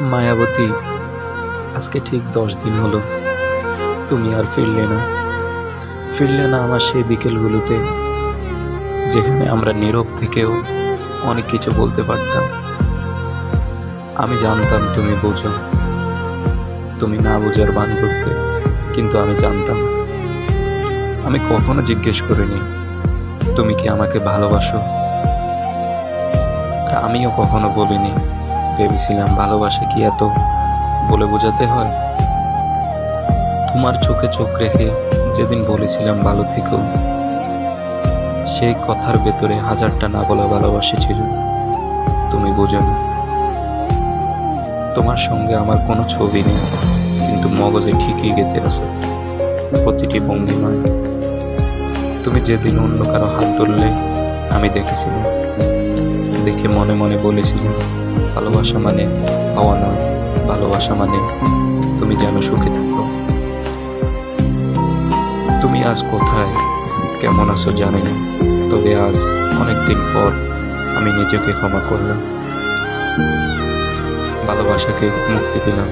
মায়াবতী, আজকে ঠিক দশ দিন হলো। তুমি আর ফিরলে না। ফিরলে না আমার সেই বিকেলগুলোতে, যেখানে আমরা নীরব থেকেও অনেক কিছু বলতে পারতাম। আমি জানতাম তুমি বোঝো। তুমি না বোঝার বান করতে কিন্তু আমি জানতাম। আমি কখনো জিজ্ঞেস করিনি, তুমি কি আমাকে ভালোবাসো? আমিও কখনো বলিনি ভেবেছিলাম ভালোবাসা কি এত বলে বোঝাতে হয়? তোমার চোখে চোখ রেখে যেদিন বলেছিলাম ভালো থেকো সেই কথার ভেতরে হাজারটা না বলা ভালোবাসা ছিল। তুমি বোঝো তোমার সঙ্গে আমার কোনো ছবি নেই, কিন্তু মগজে ঠিকই গেতে আছে। প্রতিটি ভঙ্গিমায় তুমি যেদিন অন্য কারও হাত ধরলে আমি দেখেছিলাম। দেখে মনে মনে বলেছিলাম ভালোবাসা মানে পাওয়া নয় ভালোবাসা মানে তুমি যেন সুখে থাকো। তুমি আজ কোথায়? কেমন আছো জানি না। তবে আজ অনেক দিন পর আমি নিজেকে ক্ষমা করলাম। ভালোবাসাকে মুক্তি দিলাম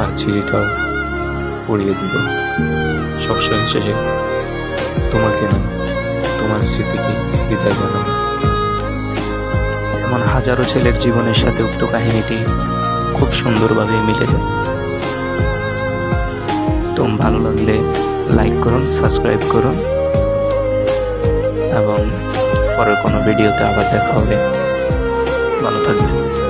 আর ছিঁড়িটাও পড়িয়ে দিল। সবসময় শেষে তোমাকে না, তোমার স্মৃতিকে বিদায় জানাব হাজারো ছেলের জীবনের সাথে উক্ত কাহিনীটি খুব সুন্দরভাবে মিলে যায়। তো ভালো লাগলে লাইক করুন সাবস্ক্রাইব করুন এবং পরের কোনো ভিডিওতে আবার দেখা হবে। ভালো থাকবেন।